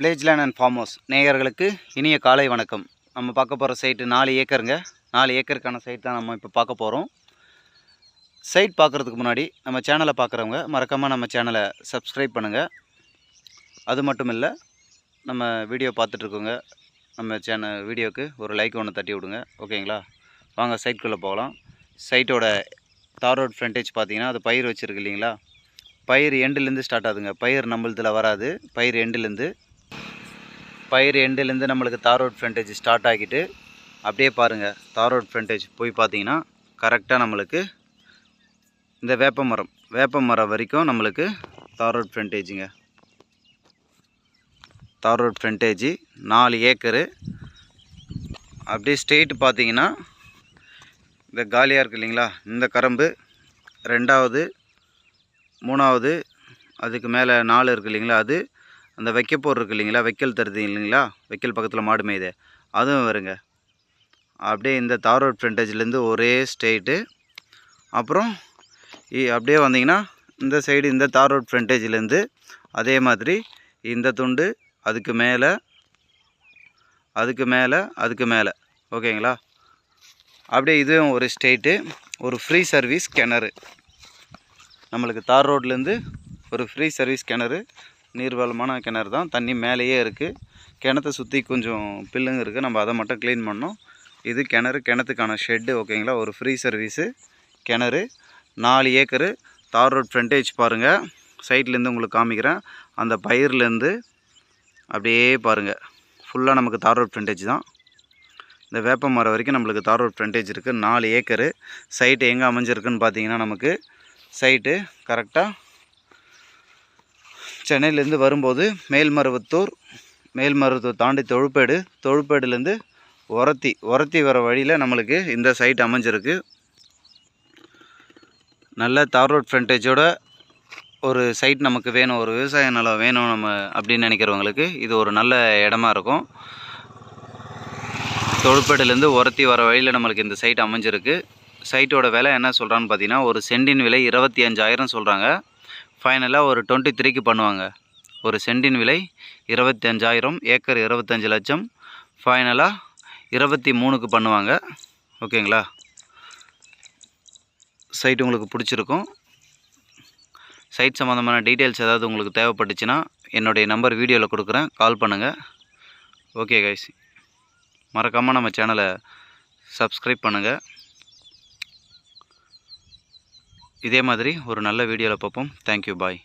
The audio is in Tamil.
வில்லேஜ்லேண்ட் அண்ட் ஃபார்ம் ஹவுஸ் நேயர்களுக்கு இனிய காலை வணக்கம். நம்ம பார்க்க போகிற சைட்டு நாலு ஏக்கருங்க. நாலு ஏக்கருக்கான சைட் தான் நம்ம இப்போ பார்க்க போகிறோம் சைட் பார்க்குறதுக்கு முன்னாடி நம்ம சேனலை பார்க்குறவங்க மறக்காமல் நம்ம சேனலை சப்ஸ்கிரைப் பண்ணுங்கள் அது மட்டும் இல்லை நம்ம வீடியோ பார்த்துட்ருக்கோங்க நம்ம சேனல் வீடியோவுக்கு ஒரு லைக் ஒன்று தட்டி விடுங்க. ஓகேங்களா வாங்க சைட்குள்ளே போகலாம். சைட்டோட தார் ரோட் ஃப்ரண்டேஜ் பார்த்தீங்கன்னா அது பயிர் வச்சுருக்கு இல்லைங்களா? பயிர் எண்டுலேருந்து ஸ்டார்ட் ஆகுதுங்க. பயிர் நம்மளதில் வராது. பயிர் எண்டுலேருந்து பயிர் எண்டுலேருந்து நம்மளுக்கு தார் ரோட் ஃப்ரண்டேஜ் ஸ்டார்ட் ஆகிட்டு அப்படியே பாருங்கள் தார் ரோட் ஃப்ரண்டேஜ் போய் பார்த்தீங்கன்னா கரெக்டாக நம்மளுக்கு இந்த வேப்ப மரம் வேப்ப மரம் வரைக்கும் நம்மளுக்கு தார் ரோட் ஃப்ரண்டேஜுங்க தார் ரோட் ஃப்ரண்டேஜ் நாலு ஏக்கரு. அப்படியே ஸ்ட்ரெயிட் பார்த்தீங்கன்னா இந்த காலியாக இருக்குது இல்லைங்களா இந்த கரம்பு ரெண்டாவது மூணாவது அதுக்கு மேலே நாலு இருக்குது இல்லைங்களா அது அந்த வைக்கப்போர் இருக்கு இல்லைங்களா? வைக்கல் தருது இல்லைங்களா? வைக்கல் பக்கத்தில் மாடு மேயுது. அதுவும் வருங்க. அப்படியே இந்த தார் ரோட் ஃப்ரண்டேஜ்லேருந்து ஒரே ஸ்டேட்டு அப்புறம் இ- அப்படியே வந்தீங்கன்னா இந்த சைடு இந்த தார் ரோட் ஃப்ரண்டேஜ்லேருந்து அதே மாதிரி இந்த துண்டு அதுக்கு மேலே அதுக்கு மேலே அதுக்கு மேலே. ஓகேங்களா? அப்படியே இதுவும் ஒரு ஸ்டேட்டு ஒரு ஃப்ரீ சர்வீஸ் கிணறு நம்மளுக்கு தார் ரோட்லேருந்து ஒரு ஃப்ரீ சர்வீஸ் கிணறு நீர்வளமான கிணறு தான். தண்ணி மேலேயே இருக்குது கிணத்தை சுற்றி கொஞ்சம் பில்லுங்க இருக்குது நம்ம அதை மட்டும் க்ளீன் பண்ணோம் இது கிணறு கிணத்துக்கான ஷெட்டு ஓகேங்களா ஒரு ஃப்ரீ சர்வீஸு கிணறு. நாலு ஏக்கரு. தார் ரோட் ஃப்ரண்டேஜ் பாருங்கள் சைட்லேருந்து உங்களுக்கு காமிக்கிறேன். அந்த பயிர்லேருந்து அப்படியே பாருங்கள் ஃபுல்லாக நமக்கு தார் ரோட் ஃப்ரண்டேஜ் தான். இந்த வேப்ப மரம் வரைக்கும் நம்மளுக்கு தார் ரோட் ஃப்ரண்டேஜ் இருக்குது நாலு ஏக்கரு. சைட்டு எங்கே அமைஞ்சிருக்குன்னு பார்த்தீங்கன்னா நமக்கு சைட்டு கரெக்டாக சென்னையிலேருந்து வரும்போது மேல்மருவத்தூர் மேல்மருவத்தூர் தாண்டி தொழுப்பேடு தொழுப்பேடுலேருந்து உரத்தி உரத்தி வர வழியில் நம்மளுக்கு இந்த சைட் அமைஞ்சிருக்கு. நல்ல தார் ரோட் ஃப்ரண்டேஜோட ஒரு சைட் நமக்கு வேணும் ஒரு விவசாய நிலம் வேணும் நம்ம அப்படின்னு நினைக்கிறவங்களுக்கு இது ஒரு நல்ல இடமா இருக்கும். தொழுப்பேடுலேருந்து உரத்தி வர வழியில் நம்மளுக்கு இந்த சைட் அமைஞ்சிருக்கு. சைட்டோட விலை என்ன சொல்கிறான்னு பார்த்தீங்கன்னா ஒரு சென்டின் விலை இருபத்தி அஞ்சாயிரம் சொல்கிறாங்க ஃபைனலாக ஒரு டுவெண்ட்டி த்ரீக்கு பண்ணுவாங்க. ஒரு சென்டின் விலை இருபத்தி அஞ்சாயிரம் ஏக்கர் இருபத்தஞ்சு லட்சம். ஃபைனலாக இருபத்தி மூணுக்கு பண்ணுவாங்க. ஓகேங்களா? சைட் உங்களுக்கு பிடிச்சிருக்கும். சைட் சம்மந்தமான டீட்டெயில்ஸ் ஏதாவது உங்களுக்கு தேவைப்பட்டுச்சுன்னா என்னுடைய நம்பர் வீடியோவில் கொடுக்குறேன். கால் பண்ணுங்கள் ஓகே கைஸ் மறக்காமல் நம்ம சேனலை சப்ஸ்கிரைப் பண்ணுங்கள் இதே மாதிரி ஒரு நல்ல வீடியோவில் பார்ப்போம். Thank you bye